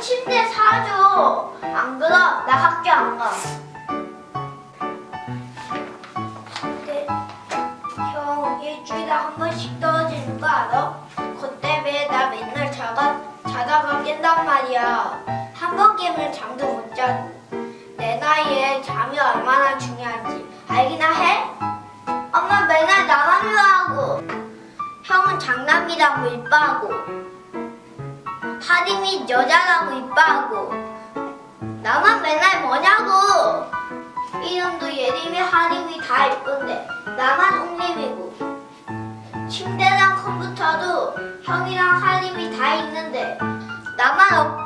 침대 사줘. 안 그럼 나 학교 안 가. 근데 형 일주일에 한 번씩 떨어지는 거 알아? 그 때문에 나 맨날 자가, 자다가 깬단 말이야. 한 번 깨면 잠도 못 자고. 내 나이에 잠이 얼마나 중요한지 알기나 해? 엄마 맨날 나만 좋아하고 형은 장남이라고 이뻐하고 파리 및 여자라고 이뻐하고. 나만 맨날 뭐냐고. 이름도 예림이 하림이 다 이쁜데 나만 홍림이고. 침대랑 컴퓨터도 형이랑 하림이 다 있는데 나만 없고